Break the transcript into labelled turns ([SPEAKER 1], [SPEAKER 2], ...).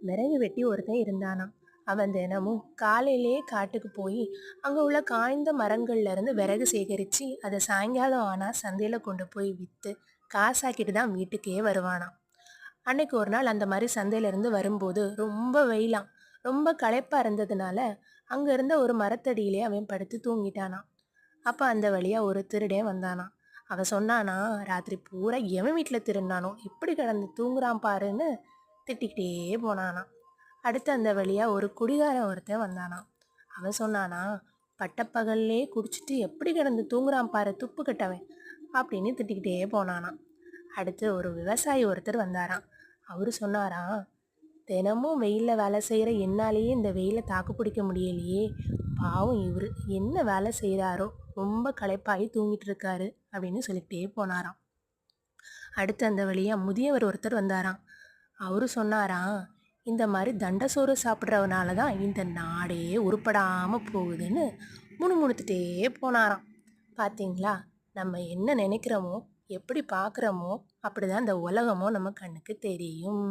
[SPEAKER 1] விறகு வெட்டி ஒருத்தன் இருந்தானா அவன் தினமும் காலையிலேயே காட்டுக்கு போய் அங்கே உள்ள காய்ந்த மரங்கள்ல இருந்து விறகு சேகரித்து அதை சாயங்காலம் ஆனால் சந்தையில் கொண்டு போய் விற்று காசாக்கிட்டு தான் வீட்டுக்கே வருவானாம். அன்னைக்கு ஒரு நாள் அந்த மாதிரி சந்தையிலேருந்து வரும்போது ரொம்ப வெயிலாம். ரொம்ப களைப்பாக இருந்ததுனால அங்கே இருந்த ஒரு மரத்தடியிலே அவன் படுத்து தூங்கிட்டானான் அப்போ அந்த வழியாக ஒரு திருடே வந்தானான் அவன் சொன்னானா ராத்திரி பூரா எவன் வீட்டில் திருந்தானோ இப்படி கிடந்து தூங்குறான் பாருன்னு திட்டிக்கிட்டே போனானா அடுத்து அந்த வழியாக ஒரு குடிகாரன் ஒருத்தன் வந்தானாம். அவன் சொன்னானா பட்டப்பகல்லே குடிச்சிட்டு எப்படி கிடந்து தூங்குறான் பாரு துப்பு கட்டவன் அப்படின்னு திட்டிக்கிட்டே போனானாம். அடுத்து ஒரு விவசாயி ஒருத்தர் வந்தாராம். அவரு சொன்னாராம் தினமும் வெயிலில் வேலை செய்கிற என்னாலேயே இந்த வெயிலை தாக்கு பிடிக்க முடியலையே. பாவம் இவர் என்ன வேலை செய்கிறாரோ ரொம்ப களைப்பாகி தூங்கிட்டு இருக்காரு அப்படின்னு சொல்லிக்கிட்டே போனாராம். அடுத்து அந்த வழியாக முதியவர் ஒருத்தர் வந்தாராம். அவரு சொன்னாராம் இந்த மாதிரி தண்டசோறு சாப்பிட்றவனால தான் இந்த நாடே உருப்படாமல் போகுதுன்னு முணுமுணுத்துட்டே போனாராம். பார்த்தீங்களா நம்ம என்ன நினைக்கிறோமோ எப்படி பார்க்குறோமோ அப்படி தான் இந்த உலகமோ நம்ம கண்ணுக்கு தெரியும்.